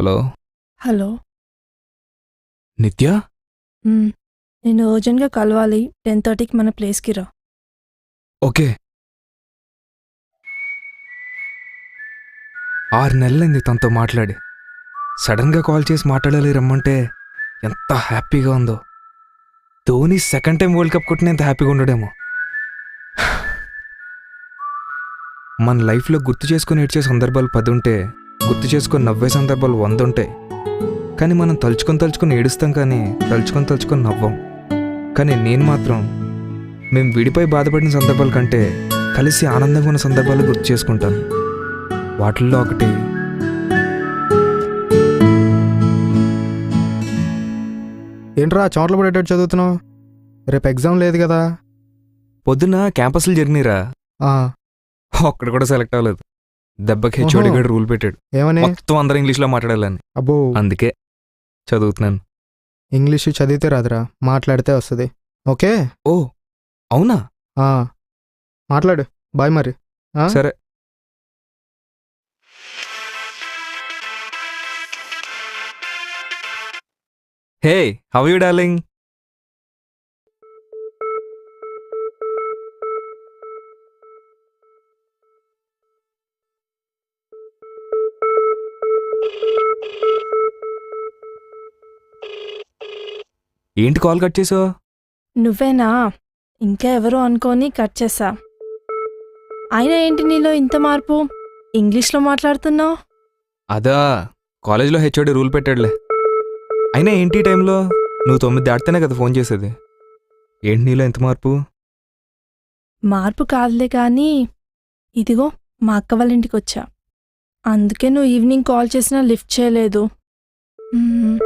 Hello? Hello. నిత్య? నేను అర్జెంట్గా కలవాలి. టెన్ థర్టీకి మన ప్లేస్కి రా. ఓకే. ఆరు నెలలైంది తనతో మాట్లాడి. సడన్గా కాల్ చేసి మాట్లాడాలి రమ్మంటే ఎంత హ్యాపీగా ఉందో. Dhoni second time world cup కొట్టిన ఎంత హ్యాపీగా ఉండడేమో. మన లైఫ్లో గుర్తు చేసుకొని ఏడ్చే సందర్భాలు పది ఉంటే గుర్తు చేసుకొని నవ్వే సందర్భాలు వంద ఉంటాయి కానీ మనం తలుచుకొని తలుచుకొని ఏడుస్తాం కానీ తలుచుకొని తలుచుకొని నవ్వం. కానీ నేను మాత్రం మేము విడిపోయి బాధపడిన సందర్భాల కంటే కలిసి ఆనందంగా ఉన్న సందర్భాలు గుర్తు చేసుకుంటాను. వాటిల్లో ఒకటి ఏంట్రా చోట్ల పడేటట్టు చదువుతున్నావు? రేపు ఎగ్జామ్ లేదు కదా? పొద్దున క్యాంపస్లు జరిగినాయిరా. ఆ, ఒక్కడ కూడా సెలెక్ట్ అవ్వలేదు. దెబ్బకి హెచ్ఓడి. గడు రూల్ పెట్టాడు. ఏమని? మొత్తం అందరూ ఇంగ్లీష్లో మాట్లాడాలని. అబ్బో. అందుకే చదువుతున్నాను. ఇంగ్లీష్ చదివితే రాదురా మాట్లాడితే వస్తుంది. ఓకే? ఓ అవునా? ఆ, మాట్లాడు బాయ్ మరి. ఆ? సరే. Hey how you darling? ఏంటి కాల్ కట్ చేసావు నువ్వేనా? ఇంకా ఎవరో అనుకొని కట్ చేసా. అయినా ఏంటి నీలో ఇంత మార్పు? ఇంగ్లీష్లో మాట్లాడుతున్నావు? అదా కాలేజ్లో హెచ్ఓడి రూల్ పెట్టాడులే. అయినా ఏంటి ఈ టైంలో? నువ్వు తొమ్మిది దాటితేనే కదా ఫోన్ చేసేది. ఏంటి నీలో ఎంత మార్పు? మార్పు కాదులే కానీ ఇదిగో మా అక్క వాళ్ళ ఇంటికి వచ్చా అందుకే నువ్వు ఈవినింగ్ కాల్ చేసినా లిఫ్ట్ చేయలేదు. మ్మ్,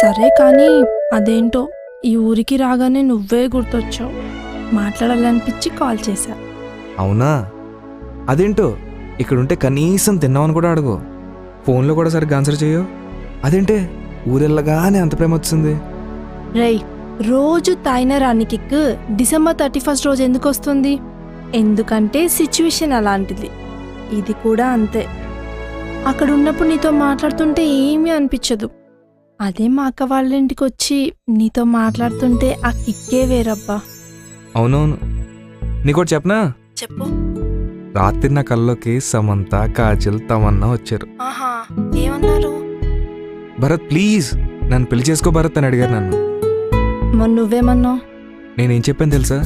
సరే కానీ అదేంటో? ఈ ఊరికి రాగానే నువ్వే గుర్తొచ్చావు. మాట్లాడాలనిపించి కాల్ చేశా. అవునా? అదేంటో? ఇక్కడుంటే కనీసం తిన్నామని కూడా అడుగు. ఫోన్లో కూడా సరిగ్గా ఆన్సర్ చేయవు అదేంటే? ఊరెళ్ళగానే అంత ప్రేమ వచ్చింది. రేయ్ రోజు తాయిన రాని కిక్ డిసెంబర్ థర్టీ ఫస్ట్ రోజు ఎందుకు వస్తుంది? ఎందుకంటే సిచ్యువేషన్ అలాంటిది. ఇది కూడా అంతే. అక్కడ ఉన్నప్పుడు నీతో మాట్లాడుతుంటే ఏమీ అనిపించదు. అదే మా అక్క వాళ్ళ ఇంటికి వచ్చి నీతో మాట్లాడుతుంటే ఆ కిక్కే వేరబ్బా. అవునవును. నీకోటి చెప్పనా? చెప్పు. రాత్రి నా కల్లోకి సమంత కాజల్ తమన్నా వచ్చారు. ఆహా ఏమన్నారు? భరత్ ప్లీజ్. నన్ను పెళ్ళి చేసుకో భరత్ అని అడిగారు నన్ను. మరి నువ్వేమన్నావు? నేనేం చెప్పాను తెలుసా?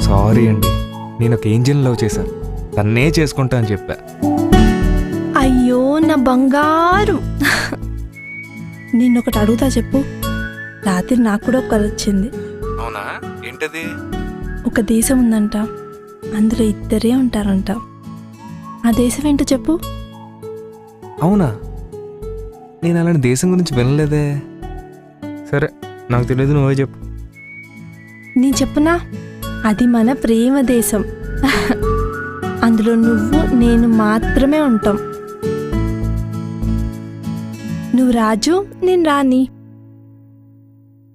సారీ అండి. నేను ఒక ఏంజల్ లవ్ చేశా తన్నే చేసుకుంటా అని చెప్పా. అయ్యో నా బంగారు. నిన్నొకటి అడుగుతా చెప్పు. రాత్రి నాకు కూడా ఒక వచ్చింది అవునా? ఏంటది? ఒక దేశం ఉందంట. అందులో ఇద్దరే ఉంటారంట. ఆ దేశం ఏంటో చెప్పు. అవునా? నేను అలాంటి దేశం గురించి వినలేదే. సరే నాకు తెలియదు నువ్వే చెప్పు. నీ చెప్పునా? అది మన ప్రేమ దేశం. అందులో నువ్వు నేను మాత్రమే ఉంటాం. నువ్వు రాజు నేను రాణి.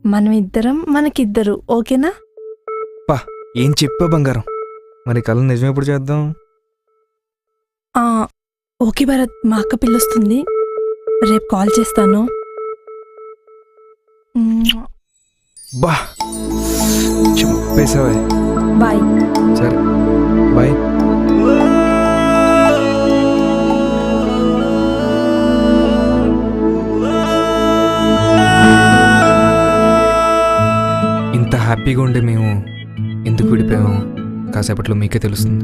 మనం ఇద్దరం మనకిద్దరు ఓకేనా? ఏం చెప్పా బంగారం. మరి కళ నిజం ఎప్పుడు చేద్దాం? ఆ, ఓకే భరత్ మా అక్క పిలుస్తుంది రేపు కాల్ చేస్తాను. మ్మ్. బా చెప్పేసావే బాయ్. సరే బాయ్. హ్యాపీగా ఉండే మేము ఎందుకు విడిపోయాము కాసేపట్లో మీకే తెలుస్తుంది.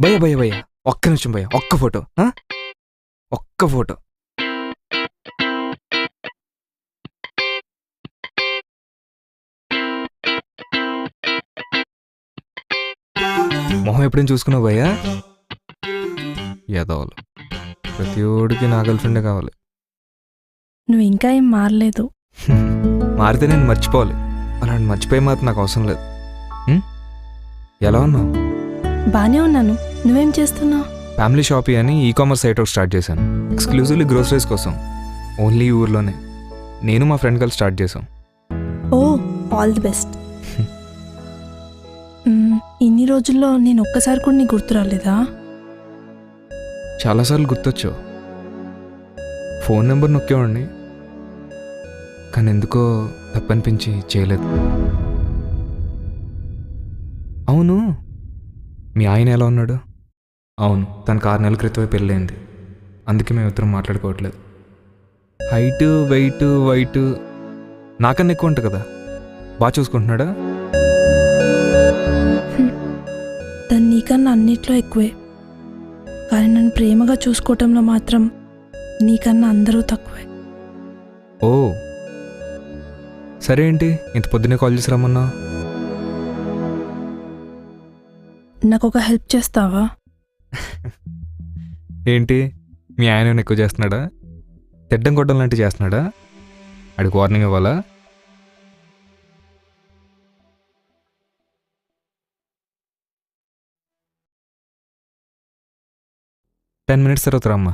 భయ్య భయ్య భయ్య. ఒక్క నిమిషం భయ్య. ఒక్క ఫోటో? ఒక్క ఫోటో. మొహం ఎప్పుడైనా చూసుకున్నావు భయ్యా? యాదవాలు ప్రతి ఓడికి నా గర్ల్ ఫ్రెండే కావాలి. నువ్వు ఇంకా ఏం మారలేదు. మారితే నేను మర్చిపోవాలి. అలాంటి మర్చిపోయే మాత్రం నాకు అవసరం లేదు? ఎలా ఉన్నావు? బానే ఉన్నాను. నువ్వేం చేస్తున్నావు? ఫ్యామిలీ షాపీ అని ఈ కామర్స్ సైట్ ఒకటి స్టార్ట్ చేశాను. ఎక్స్క్లూజివ్లీ గ్రోసరీస్ కోసం. ఓన్లీ ఊర్లోనే. నేను మా ఫ్రెండ్ కలిసి స్టార్ట్ చేశాం. ఓ ఆల్ ది బెస్ట్. ఇన్ని రోజుల్లో నేను ఒక్కసారి కూడా నీకు గుర్తు రాలేదా? చాలాసార్లు గుర్తొచ్చావు ఫోన్ నెంబర్ నొక్కేవాడిని. కానీ ఎందుకో తప్పనిపించి చేయలేదు. అవును. మీ ఆయన ఎలా ఉన్నాడు? అవును తనకు ఆరు నెలల క్రితమే పెళ్ళైంది అందుకే మేము ఇద్దరం మాట్లాడుకోవట్లేదు. హైట్ వెయిట్ వైట్ నాకన్నా ఎక్కువ ఉంటుంది కదా. బాగా చూసుకుంటున్నాడా? తను నీకన్నా అన్నిట్లో ఎక్కువే. కానీ నన్ను ప్రేమగా చూసుకోవటంలో మాత్రం నీకన్నా అందరూ తక్కువే. ఓ. సరే ఏంటి? ఇంత పొద్దునే కాల్ చేసి రమ్మన్నా నాకు ఒక హెల్ప్ చేస్తావా? ఏంటి? మీ ఆయన ఎక్కువ చేస్తున్నాడా? తిడ్డం కొట్టడం లాంటివి చేస్తున్నాడా? అడిగి వార్నింగ్ ఇవ్వాలా? టెన్ మినిట్స్ తర్వాత రమ్మా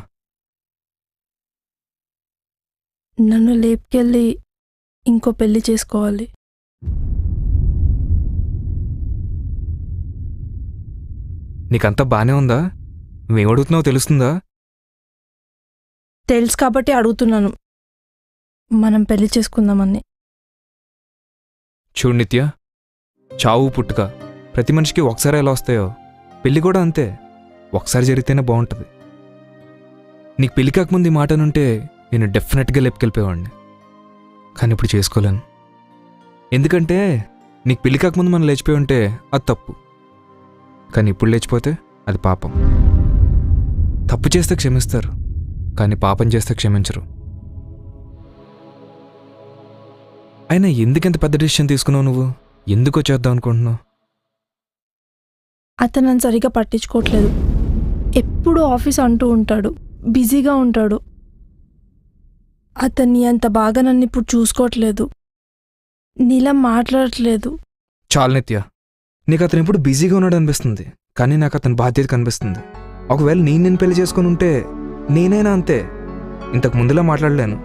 నన్ను లేపుకెళ్ళి ఇంకో పెళ్ళి చేసుకోవాలి. నీకంతా బాగానే ఉందా? నువ్వేం అడుగుతున్నావో తెలుస్తుందా? తెలుసు కాబట్టి అడుగుతున్నాను. మనం పెళ్ళి చేసుకుందామని. చూడు నిత్య చావు పుట్టుక. ప్రతి మనిషికి ఒకసారి ఎలా వస్తాయో. పెళ్ళి కూడా అంతే. ఒకసారి జరిగితేనే బాగుంటుంది నీకు పెళ్ళి కాకముందు ఈ మాట నుంటే నేను డెఫినెట్గా లేపుకెళ్ళిపోయేవాడిని. కానీ ఇప్పుడు చేసుకోలేను. ఎందుకంటే నీకు పెళ్ళి కాకముందు మనం లేచిపోయి ఉంటే అది తప్పు. కానీ ఇప్పుడు లేచిపోతే అది పాపం. తప్పు చేస్తే క్షమిస్తారు కానీ పాపం చేస్తే క్షమించరు. అయినా ఎందుకంత పెద్ద డిసిషన్ తీసుకున్నావు నువ్వు? ఎందుకు వచ్చేద్దాం అనుకుంటున్నావు? అతను నన్ను సరిగా పట్టించుకోవట్లేదు. ఎప్పుడు ఆఫీస్ అంటూ ఉంటాడు బిజీగా ఉంటాడు. అతన్ని అంత బాగా నన్ను ఇప్పుడు చూసుకోవట్లేదు. నీలా మాట్లాడట్లేదు. చాలు నిత్య నీకు అతను ఇప్పుడు బిజీగా ఉన్నాడు అనిపిస్తుంది కానీ నాకు అతని బాధ్యత కనిపిస్తుంది. ఒకవేళ నేను నేను పెళ్ళి చేసుకుని ఉంటే నేనైనా అంతే. ఇంతకు ముందులా మాట్లాడలేను.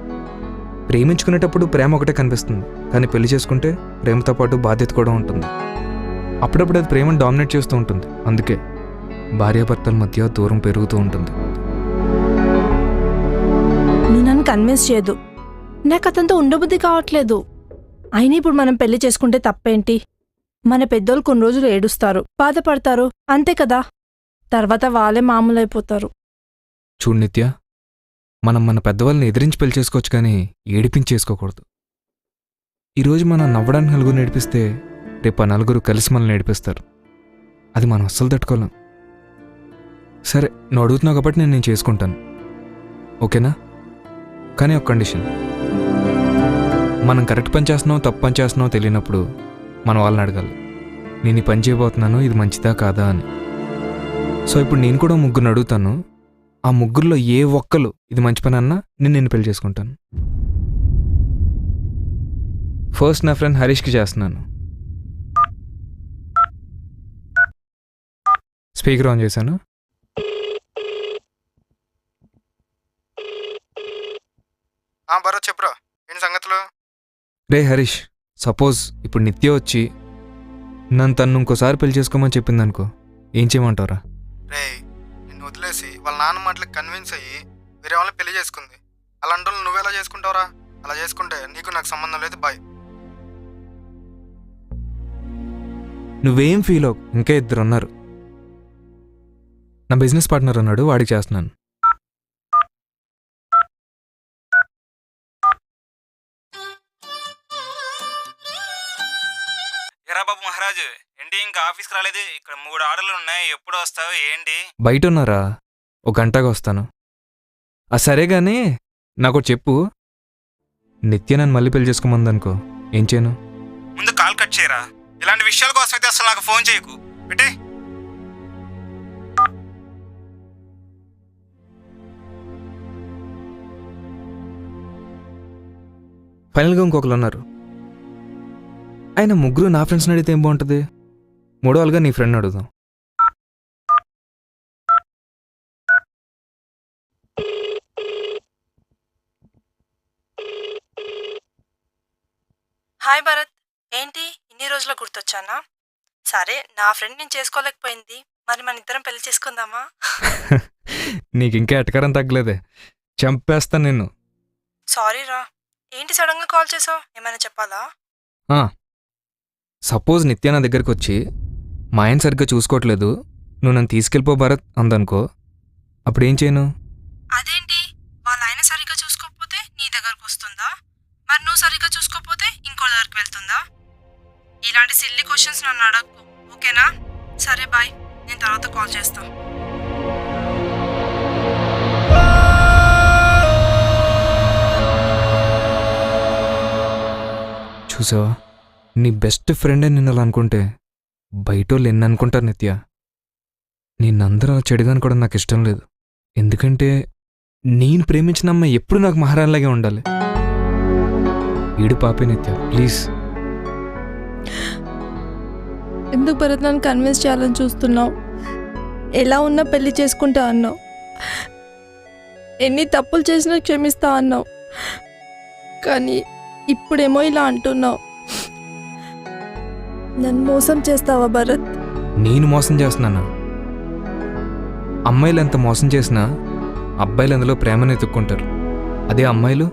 ప్రేమించుకునేటప్పుడు ప్రేమ ఒకటే కనిపిస్తుంది కానీ పెళ్ళి చేసుకుంటే ప్రేమతో పాటు బాధ్యత కూడా ఉంటుంది. అప్పుడప్పుడు అది ప్రేమను డామినేట్ చేస్తూ ఉంటుంది అందుకే భార్యాభర్తల మధ్య దూరం పెరుగుతూ ఉంటుంది. నువ్వు నన్ను కన్విన్స్ చేయదు. నాకు అతనితో ఉండబుద్ధి కావట్లేదు. అయినా ఇప్పుడు మనం పెళ్ళి చేసుకుంటే తప్పేంటి? మన పెద్దోళ్ళు కొన్ని రోజులు ఏడుస్తారు. బాధపడతారు. అంతే కదా? తర్వాత వాళ్ళే మామూలు అయిపోతారు చూడు నిత్య మనం మన పెద్దవాళ్ళని ఎదిరించి పెళ్ళి చేసుకోవచ్చు కానీ ఏడిపించేసుకోకూడదు. ఈరోజు మనం నవ్వడానికి నలుగురు నేర్పిస్తే రేపు ఆ నలుగురు కలిసి మనల్ని నేర్పిస్తారు అది మనం అస్సలు తట్టుకోలేం. సరే నువ్వు అడుగుతున్నావు కాబట్టి నేను నేను చేసుకుంటాను. ఓకేనా? కానీ ఒక కండిషన్. మనం కరెక్ట్ పని చేస్తున్నావు తప్పు పని చేస్తున్నావు తెలియనప్పుడు మన వాళ్ళని అడగాలి. నేను ఈ పని చేయబోతున్నాను ఇది మంచిదా కాదా అని. సో ఇప్పుడు నేను కూడా ముగ్గురిని అడుగుతాను ఆ ముగ్గురులో ఏ ఒక్కరు ఇది మంచి పని అన్నా నేను నిన్ను పెళ్ళి చేసుకుంటాను. ఫస్ట్ నా ఫ్రెండ్ హరీష్కి చేస్తున్నాను. స్పీకర్ ఆన్ చేశాను. భరత్ చెప్పురా ఏంటి సంగతులు? రే హరీష్ సపోజ్ ఇప్పుడు నిత్య వచ్చి నన్ను తను ఇంకోసారి పెళ్ళి చేసుకోమని చెప్పింది అనుకో ఏం చేయమంటారా రే నిన్ను వదిలేసి వాళ్ళ నాన్న మాటలకు కన్విన్స్ అయ్యి వేరే వాళ్ళని పెళ్ళి చేసుకుంది. అలాంటి వాళ్ళు నువ్వెలా చేసుకుంటావురా? అలా చేసుకుంటే నీకు నాకు సంబంధం లేదు బాయ్. నువ్వేం ఫీల్ అవ్వకు? ఇంకా ఇద్దరు ఉన్నారు. నా బిజినెస్ పార్ట్నర్ అన్నాడు వాడికి చేస్తున్నాను. ఆఫీస్కి రాలేదు. ఇక్కడ మూడు ఆర్డర్లు ఉన్నాయి. ఎప్పుడు వస్తావు? ఏంటి? బయట ఉన్నారా ఒక గంటగా వస్తాను. ఆ సరే గానీ నాకు ఒకటి చెప్పు. నిత్య నన్ను మళ్ళీ పెళ్ళి చేసుకోమందనుకో. ఏం చేయను? ముందు కాల్ కట్ చేయరా? ఇలాంటి విషయాల కోసం అయితే అసలు నాకు ఫోన్ చేయకు. పెట్టే. ఫైనల్గా ఇంకొకరు ఉన్నారు. ఆయన ముగ్గురు నా ఫ్రెండ్స్ని అడిగితే ఏం బాగుంటుంది? మూడో వాళ్ళుగా నీ ఫ్రెండ్ అడుగుదాం. హాయ్ భరత్ ఏంటి? ఇన్ని రోజులు గుర్తొచ్చానా? సరే నా ఫ్రెండ్ నేను చేసుకోలేకపోయింది. మరి మన ఇద్దరం పెళ్ళి చేసుకుందామా? నీకు ఇంకా ఎటకారం తగ్గలేదే. చంపేస్తాను నిన్ను. సారీ రా. ఏంటి సడన్గా కాల్ చేసావు? ఏమైనా చెప్పాలా? సపోజ్ నిత్య నా దగ్గరికి వచ్చి మా ఆయన సరిగ్గా చూసుకోవట్లేదు. నువ్వు నన్ను తీసుకెళ్ళిపో భరత్ అందనుకో. అప్పుడు ఏం చేయను? అదేంటి? వాళ్ళ ఆయన సరిగ్గా చూసుకోకపోతే నీ దగ్గరకు వస్తుందా? మరి నువ్వు సరిగ్గా చూసుకోకపోతే ఇంకో దగ్గరికి వెళ్తుందా? ఇలాంటి సిల్లీ క్వశ్చన్స్ నన్ను అడగకు ఓకేనా? సరే బాయ్ నేను తర్వాత కాల్ చేస్తా. చూసావా? నీ బెస్ట్ ఫ్రెండే నిన్ను అలా అనుకుంటే. బయటోళ్ళు ఎన్ని అనుకుంటారు నిత్య? నిన్నందరూ అలా చెడుగా అనుకోవడం నాకు ఇష్టం లేదు. ఎందుకంటే నేను ప్రేమించిన అమ్మాయి ఎప్పుడు నాకు మహారాణిలాగే ఉండాలి. ఈడు పాపే నిత్య ప్లీజ్. ఎందుకు భరత్ నన్ను కన్విన్స్ చేయాలని చూస్తున్నావు? ఎలా ఉన్నా పెళ్ళి చేసుకుంటా అన్నావు. ఎన్ని తప్పులు చేసినా క్షమిస్తా అన్నావు. కానీ ఇప్పుడేమో ఇలా అంటున్నావు. నన్ను మోసం చేస్తావా భరత్? నేను మోసం చేస్తున్నానా? అమ్మాయిలు ఎంత మోసం చేసినా అబ్బాయిలు అందులో ప్రేమను ఎత్తుక్కుంటారు. అదే అమ్మాయిలు?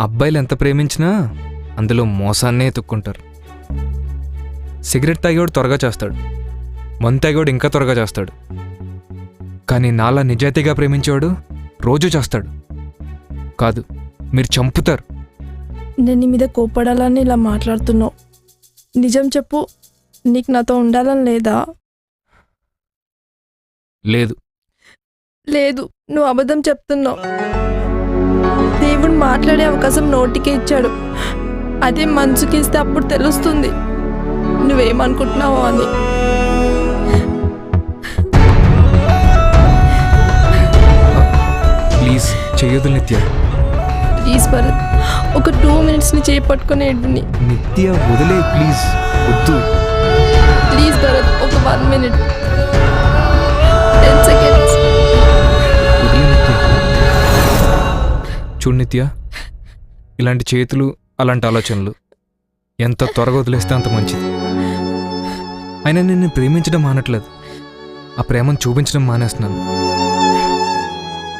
అబ్బాయిలు ఎంత ప్రేమించినా అందులో మోసాన్నే ఎత్తుక్కుంటారు. సిగరెట్ తాగేవాడు త్వరగా చేస్తాడు. మందు తాగేవాడు ఇంకా త్వరగా చేస్తాడు. కానీ నాలా నిజాయితీగా ప్రేమించేవాడు రోజు చేస్తాడు. కాదు మీరు చంపుతారు. నేను నీ మీద కోపడాలని ఇలా మాట్లాడుతున్నావు. నిజం చెప్పు. నీకు నాతో ఉండాలని లేదా? లేదు. లేదు. నువ్వు అబద్ధం చెప్తున్నావు. దేవుడు మాట్లాడే అవకాశం నోటికి ఇచ్చాడు. అదే మనసుకి ఇస్తే అప్పుడు తెలుస్తుంది. నువ్వేమనుకుంటున్నావో అని. ప్లీజ్ చెయ్యొద్దు నిత్య. ప్లీజ్ భరత్. ఒక టూ మినిట్స్ని చేపట్టుకుని ఏడుని నిత్య వదిలే ప్లీజ్. వద్దు. ప్లీజ్ భరత్ ఒక వన్ మినిట్. Ten seconds. చూడు నిత్య ఇలాంటి చేతులు అలాంటి ఆలోచనలు ఎంత త్వరగా వదిలేస్తే అంత మంచిది. అయినా నిన్ను ప్రేమించడం మానట్లేదు. ఆ ప్రేమను చూపించడం మానేస్తున్నాను.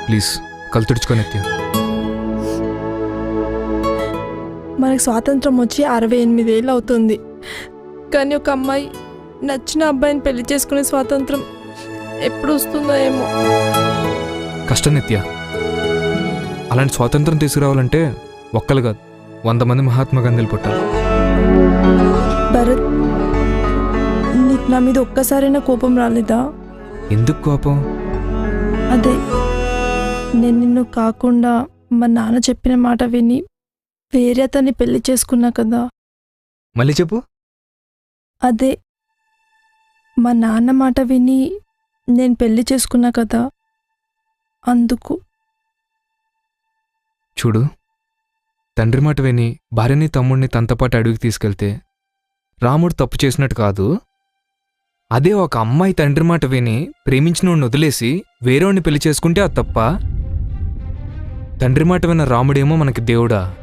ప్లీజ్ కళ్ళు తుడుచుకో నిత్య. మనకు స్వాతంత్రం వచ్చి అరవై ఎనిమిది ఏళ్ళు అవుతుంది. కానీ ఒక అమ్మాయి నచ్చిన అబ్బాయిని పెళ్ళి చేసుకునే స్వాతంత్రం ఎప్పుడు వస్తుందో ఏమో. కష్టం నిత్య. అలాంటి స్వాతంత్రం తీసుకురావాలంటే ఒక్కలు కాదు వంద మంది మహాత్మా గాంధీలు పుట్టాలి. భరత్ నీకు నా మీద ఒక్కసారైనా కోపం రాలేదా? ఎందుకు కోపం? అదే నేను నిన్ను కాకుండా మా నాన్న చెప్పిన మాట విని వేరే అతన్ని పెళ్ళి చేసుకున్నా కదా. మళ్ళీ చెప్పు. అదే మా నాన్న మాట విని నేను పెళ్ళి చేసుకున్నా కదా. అందుకు. చూడు తండ్రి మాట విని భార్యని తమ్ముడిని తనతో పాటు అడవికి తీసుకెళ్తే రాముడు తప్పు చేసినట్టు కాదు. అదే ఒక అమ్మాయి తండ్రి మాట విని ప్రేమించినోడిని వదిలేసి వేరేవాడిని పెళ్ళి చేసుకుంటే అది తప్ప? తండ్రి మాట విన్న రాముడేమో మనకి దేవుడా?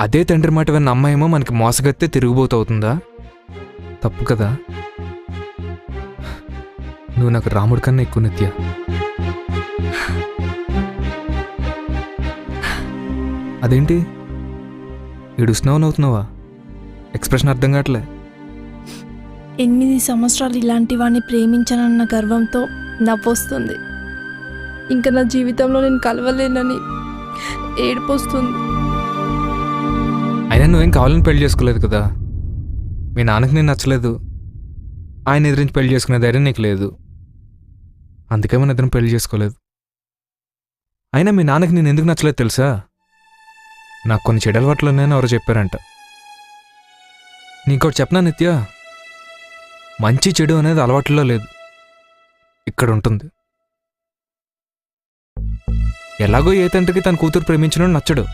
అదే తండ్రి మాట విన్న అమ్మాయేమో మనకి మోసగత్తే తిరుగుబోతవుతుందా తప్పు కదా. నువ్వు నాకు రాముడి కన్నా ఎక్కువ నిత్య. అదేంటి? ఇడుస్తున్నావు నవ్వుతున్నావా? ఎక్స్ప్రెషన్ అర్థం కావట్లే. ఎనిమిది సంవత్సరాలు ఇలాంటి వాడిని ప్రేమించానన్న గర్వంతో నవ్వొస్తుంది. ఇంకా నా జీవితంలో నేను కలవలేనని ఏడుపు వస్తుంది అయినా నువ్వేం కావాలని పెళ్ళి చేసుకోలేదు కదా? మీ నాన్నకి నేను నచ్చలేదు. ఆయన ఎదిరించి పెళ్ళి చేసుకునే ధైర్యం నీకు లేదు. అందుకే మన ఇద్దరం పెళ్ళి చేసుకోలేదు. అయినా మీ నాన్నకి నేను ఎందుకు నచ్చలేదు తెలుసా? నాకు కొన్ని చెడు అలవాట్లు ఉన్నాయని ఎవరో చెప్పారంట. నీకోటి చెప్పనా నిత్య? మంచి చెడు అనేది అలవాట్లలో లేదు. ఇక్కడ ఉంటుంది. ఎలాగో ఏ తండ్రికి తన కూతురు ప్రేమించడం నచ్చడు.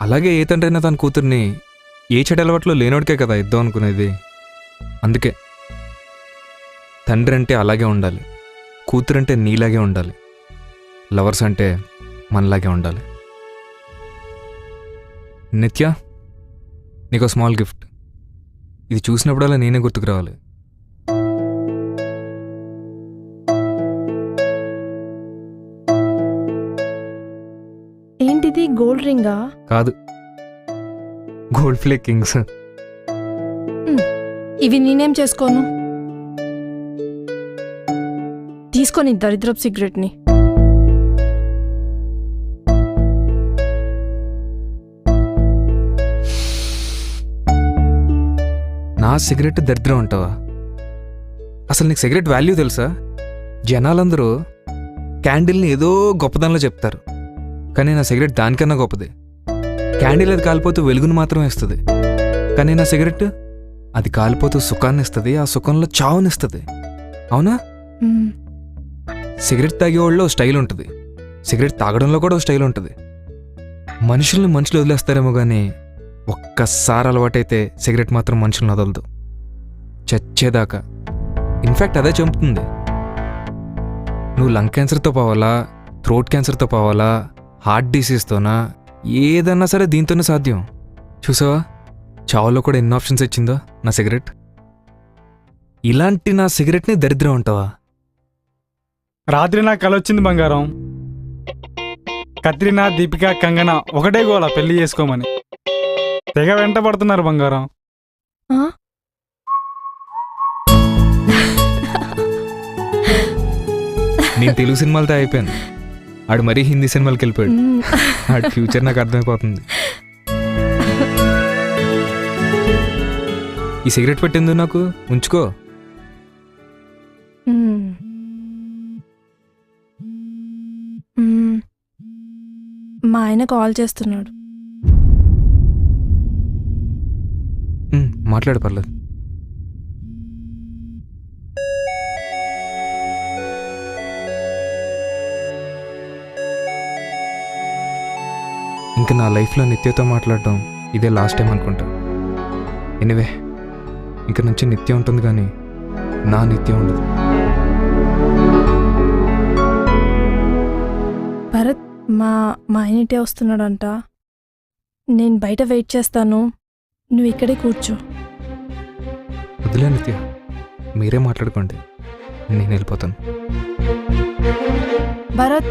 అలాగే ఏ తండ్రి అయినా తన కూతుర్ని ఏ చెడు అలవాట్లో లేనోడికే కదా ఇద్దాం అనుకునేది. అందుకే తండ్రి అంటే అలాగే ఉండాలి కూతురు అంటే నీలాగే ఉండాలి లవర్స్ అంటే మనలాగే ఉండాలి. నిత్య నీకు స్మాల్ గిఫ్ట్. ఇది చూసినప్పుడల్లా నేనే గుర్తుకు రావాలి. గోల్డ్ రింగా? కాదు. గోల్డ్ ఫ్లే కింగ్స్ ఇవి నేనేం చేసుకోను? తీసుకొని దరిద్రపు సిగరెట్ని. నా సిగరెట్ దరిద్రం అంటావా? అసలు నీకు సిగరెట్ వాల్యూ తెలుసా? జనాలందరూ క్యాండిల్ని ఏదో గొప్పదనంలో చెప్తారు. కానీ నా సిగరెట్ దానికన్నా గొప్పది. క్యాండిల్ అది కాలిపోతూ వెలుగును మాత్రం ఇస్తుంది. కానీ నా సిగరెట్ అది కాలిపోతూ సుఖాన్ని ఇస్తుంది ఆ సుఖంలో చావునిస్తుంది. అవునా. సిగరెట్ తాగేవాళ్ళలో ఓ స్టైల్ ఉంటుంది. సిగరెట్ తాగడంలో కూడా స్టైల్ ఉంటుంది. మనుషుల్ని మనుషులు వదిలేస్తారేమో కానీ ఒక్కసారి అలవాటైతే సిగరెట్ మాత్రం మనుషులను వదలదు. చచ్చేదాకా. ఇన్ఫ్యాక్ట్ అదే చంపుతుంది నువ్వు లంగ్ క్యాన్సర్తో పోవాలా? థ్రోట్ క్యాన్సర్తో పోవాలా? హార్ట్ డిసీజ్తోనా ఏదన్నా సరే దీంతోనే సాధ్యం. చూసావా? చావులో కూడా ఎన్ని ఆప్షన్స్ ఇచ్చిందో? నా సిగరెట్? ఇలాంటి నా సిగరెట్ని దరిద్రం అంటావా? రాత్రి నాకు కల వచ్చింది బంగారం. కత్రినా దీపిక కంగన ఒకటే గోల పెళ్ళి చేసుకోమని. తెగ వెంట పడుతున్నారు బంగారం. ఆ? నేను తెలుగు సినిమాలతో అయిపోయాను. ఆడు మరీ హిందీ సినిమాలకి వెళ్ళిపోయాడు. ఆడి ఫ్యూచర్ నాకు అర్థమైపోతుంది. ఈ సిగరెట్ పెట్టింది నాకు? ఉంచుకో. మా ఆయన కాల్ చేస్తున్నాడు. మాట్లాడు పర్లేదు. ఇంకా నా లైఫ్లో నిత్యతో మాట్లాడడం ఇదే లాస్ట్ టైం అనుకుంటా. ఎనివే ఇంక నుంచి నిత్యం ఉంటుంది కానీ నా నిత్యం ఉండదు. భరత్ మా మా ఇటే వస్తున్నాడంట. నేను బయట వెయిట్ చేస్తాను. నువ్వు ఇక్కడే కూర్చో. వదిలే నిత్య. మీరే మాట్లాడుకోండి. నేను వెళ్ళిపోతాను. భరత్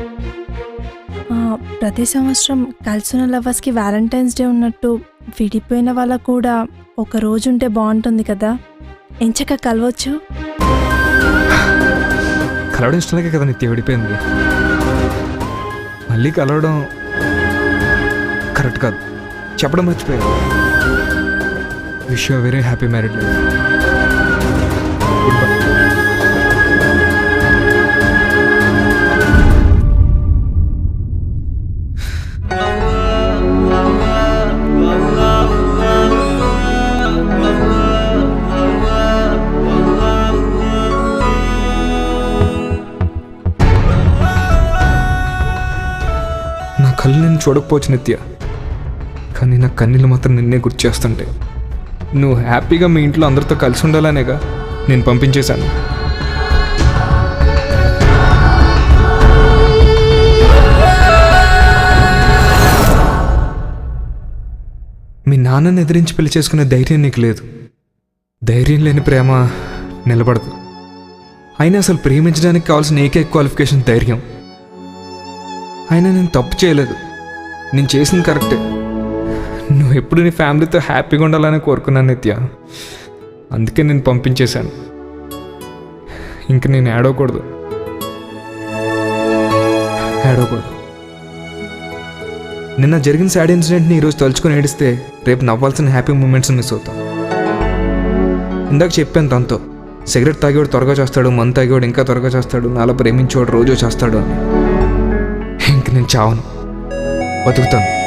ప్రతి సంవత్సరం కలిసిన లవర్స్కి వ్యాలంటైన్స్ డే ఉన్నట్టు విడిపోయిన వాళ్ళకు కూడా ఒక రోజు ఉంటే బాగుంటుంది కదా. ఎంచక కలవచ్చు? కలవడం ఇష్టంలేకే కదా నిత్య విడిపోయింది. మళ్ళీ కలవడం కరెక్ట్ కాదు. చెప్పడం మర్చిపోయాను. Wish you very happy married life. Goodbye. చూడకపోవచ్చు నిత్య. కానీ నా కన్నీళ్ళు మాత్రం నిన్నే గుర్తు చేస్తుంటే నువ్వు హ్యాపీగా మీ ఇంట్లో అందరితో కలిసి ఉండాలనేగా నేను పంపించేశాను. మీ నాన్నని ఎదిరించి పెళ్ళి చేసుకునే ధైర్యం నీకు లేదు. ధైర్యం లేని ప్రేమ నిలబడదు. అయినా అసలు ప్రేమించడానికి కావాల్సిన ఏకైక క్వాలిఫికేషన్ ధైర్యం. అయినా నేను తప్పు చేయలేదు. నేను చేసింది కరెక్టే. నువ్వు ఎప్పుడు నీ ఫ్యామిలీతో హ్యాపీగా ఉండాలని కోరుకున్నాను నిత్య. అందుకే నేను పంపించేశాను. ఇంక నేను ఏడవకూడదు ఏడవకూడదు నిన్న జరిగిన సాడ్ ఇన్సిడెంట్ని ఈరోజు తలుచుకొని ఏడిస్తే రేపు నవ్వాల్సిన హ్యాపీ మూమెంట్స్ మిస్ అవుతాం. ఇందాక చెప్పాను తనతో సిగరెట్ తాగేవాడు త్వరగా చేస్తాడు మందు తాగేవాడు ఇంకా త్వరగా చేస్తాడు నాలా ప్రేమించేవాడు రోజు చేస్తాడు అని. ఇంక నేను చావను. బతుకుతాను.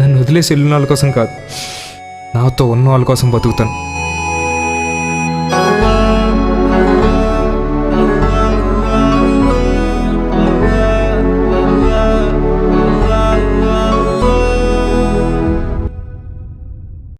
నన్ను వదిలేసి వెళ్ళిన వాళ్ళ కోసం కాదు. నాతో ఉన్న వాళ్ళ కోసం బతుకుతాను.